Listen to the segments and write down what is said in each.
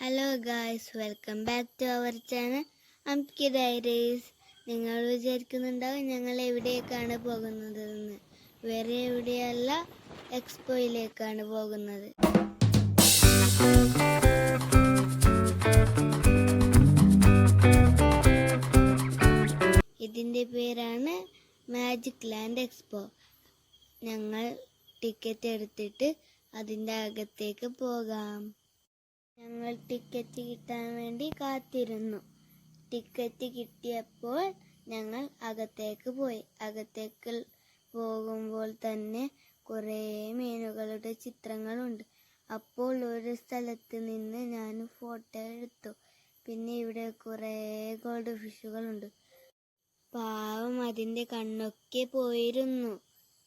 Hello guys welcome back to our channel Amki diaries നിങ്ങൾ വിചാരിക്കുന്നുണ്ടാവും ഞങ്ങൾ എവിടേക്കാണ് പോകുന്നതെന്ന്. വേറെ എവിടെയല്ല എക്സ്പോയിലേക്കാണ് പോകുന്നത്. ഇതിന്റെ പേരാണ് മാജിക് ലാൻഡ് എക്സ്പോ ഞങ്ങൾ ടിക്കറ്റ് എടുത്തിട്ട് അതിന്റെ അകത്തേക്ക് പോകാം. ഞങ്ങൾ ടിക്കറ്റ് കിട്ടാൻ വേണ്ടി കാത്തിരുന്നു. ടിക്കറ്റ് കിട്ടിയപ്പോൾ ഞങ്ങൾ അകത്തേക്ക് പോയി. അകത്തേക്ക് പോകുമ്പോൾ തന്നെ കുറേ മീനുകളുടെ ചിത്രങ്ങളുണ്ട്. അപ്പോൾ ഒരു സ്ഥലത്ത് നിന്ന് ഞാൻ ഫോട്ടോ എടുത്തു. പിന്നെ ഇവിടെ കുറേ ഗോൾഡ് ഫിഷുകളുണ്ട് പാവം അതിന്റെ കണ്ണൊക്കെ പോയിരുന്നു.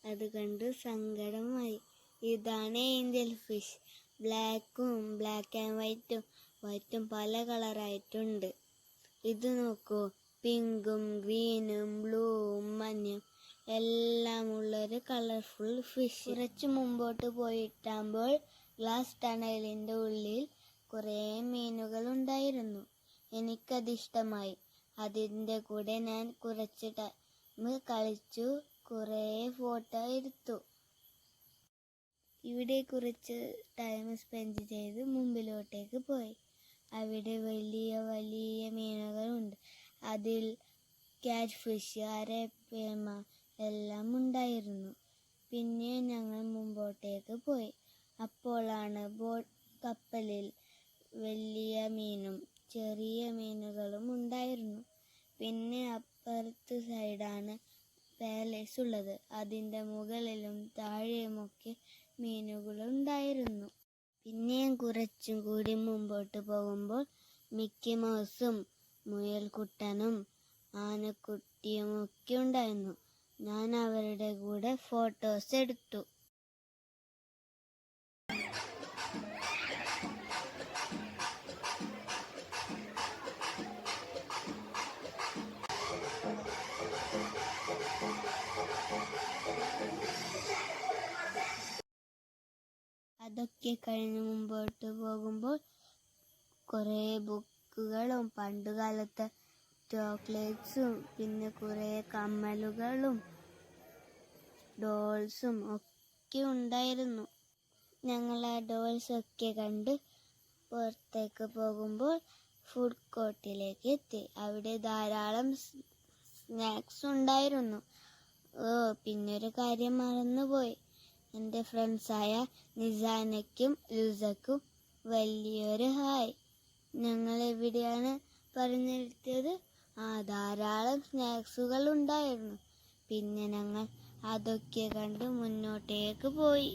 അത് കണ്ട് സങ്കടമായി. ഇതാണ് ഏഞ്ചൽ ഫിഷ് ബ്ലാക്കും ബ്ലാക്ക് ആൻഡ് വൈറ്റും വൈറ്റും പല കളറായിട്ടുണ്ട് ഇത് നോക്കൂ. പിങ്കും ഗ്രീനും ബ്ലൂവും മഞ്ഞും എല്ലാം ഉള്ളൊരു കളർഫുൾ ഫിഷ് കുറച്ച് മുമ്പോട്ട് പോയിട്ടാകുമ്പോൾ ഗ്ലാസ് ടണലിന്റെ ഉള്ളിൽ കുറേ മീനുകൾ ഉണ്ടായിരുന്നു. എനിക്കതിഷ്ടമായി അതിന്റെ കൂടെ ഞാൻ കുറച്ച് ടൈം കളിച്ചു. കുറേ ഫോട്ടോ എടുത്തു. ഇവിടെ കുറച്ച് ടൈം സ്പെൻഡ് ചെയ്ത് മുമ്പിലോട്ടേക്ക് പോയി. അവിടെ വലിയ വലിയ മീനുകളുണ്ട്. അതിൽ ക്യാറ്റ് ഫിഷ് അരപ്പേമ എല്ലാം ഉണ്ടായിരുന്നു. പിന്നെ ഞങ്ങൾ മുമ്പോട്ടേക്ക് പോയി. അപ്പോഴാണ് ബോട്ട് കപ്പലിൽ വലിയ മീനും ചെറിയ മീനുകളും ഉണ്ടായിരുന്നു. പിന്നെ അപ്പുറത്ത് സൈഡാണ് പാലസ് ഉള്ളത്. അതിന്റെ മുകളിലും താഴെയുമൊക്കെ മീനുകളുണ്ടായിരുന്നു. പിന്നെയും കുറച്ചും കൂടി മുമ്പോട്ട് പോകുമ്പോൾ മിക്കി മൗസും മുയൽക്കുട്ടനും ആനക്കുട്ടിയും ഒക്കെ ഉണ്ടായിരുന്നു. ഞാൻ അവരുടെ കൂടെ ഫോട്ടോസ് എടുത്തു. അതൊക്കെ കഴിഞ്ഞ് മുമ്പോട്ട് പോകുമ്പോൾ കുറേ ബുക്കുകളും പണ്ടുകാലത്തെ ചോക്ലേറ്റ്സും പിന്നെ കുറേ കമ്മലുകളും ഡോൾസും ഒക്കെ ഉണ്ടായിരുന്നു. ഞങ്ങൾ ആ ഡോൾസ് ഒക്കെ കണ്ട് പുറത്തേക്ക് പോകുമ്പോൾ ഫുഡ് കോർട്ടിലേക്ക് എത്തി. അവിടെ ധാരാളം സ്നാക്സ് ഉണ്ടായിരുന്നു. ഓ പിന്നെ ഒരു കാര്യം മറന്നുപോയി. എന്റെ ഫ്രണ്ട്സായ നിസാനയ്ക്കും ലുസക്കും വലിയൊരു ഹായ് ഞങ്ങൾ എവിടെയാണ് പറഞ്ഞിരുത്തിയത് ആ ധാരാളം സ്നാക്സുകൾ ഉണ്ടായിരുന്നു. പിന്നെ ഞങ്ങൾ അതൊക്കെ കണ്ട് മുന്നോട്ടേക്ക് പോയി.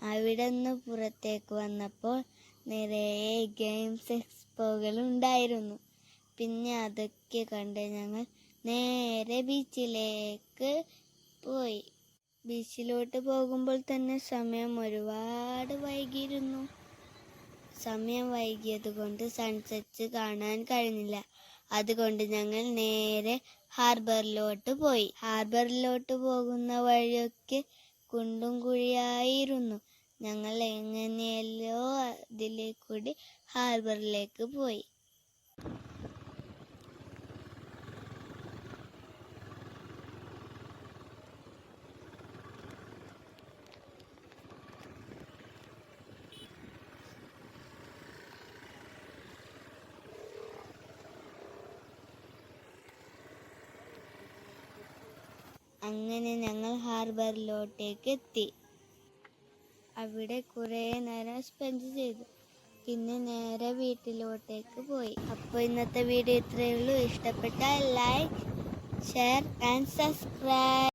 അവിടെ നിന്ന് പുറത്തേക്ക് വന്നപ്പോൾ നിറയെ ഗെയിംസ് എക്സ്പോകൾ ഉണ്ടായിരുന്നു. പിന്നെ അതൊക്കെ കണ്ട് ഞങ്ങൾ നേരെ ബീച്ചിലേക്ക് പോയി. ബീച്ചിലോട്ട് പോകുമ്പോൾ തന്നെ സമയം ഒരുപാട് വൈകിയിരുന്നു. സമയം വൈകിയതുകൊണ്ട് സൺസെറ്റ് കാണാൻ കഴിഞ്ഞില്ല. അതുകൊണ്ട് ഞങ്ങൾ നേരെ ഹാർബറിലോട്ട് പോയി. ഹാർബറിലോട്ട് പോകുന്ന വഴിയൊക്കെ കുണ്ടും കുഴിയായിരുന്നു. ഞങ്ങൾ എങ്ങനെയല്ലോ അതിലേക്കൂടി കൂടി ഹാർബറിലേക്ക് പോയി. അങ്ങനെ ഞങ്ങൾ ഹാർബറിലോട്ടേക്ക് എത്തി അവിടെ കുറേ നേരം സ്പെൻഡ് ചെയ്തു. പിന്നെ നേരെ വീട്ടിലോട്ടേക്ക് പോയി. അപ്പോൾ ഇന്നത്തെ വീഡിയോ ഇത്രയേ ഉള്ളൂ. ഇഷ്ടപ്പെട്ടാൽ ലൈക്ക് ഷെയർ ആൻഡ് സബ്സ്ക്രൈബ്.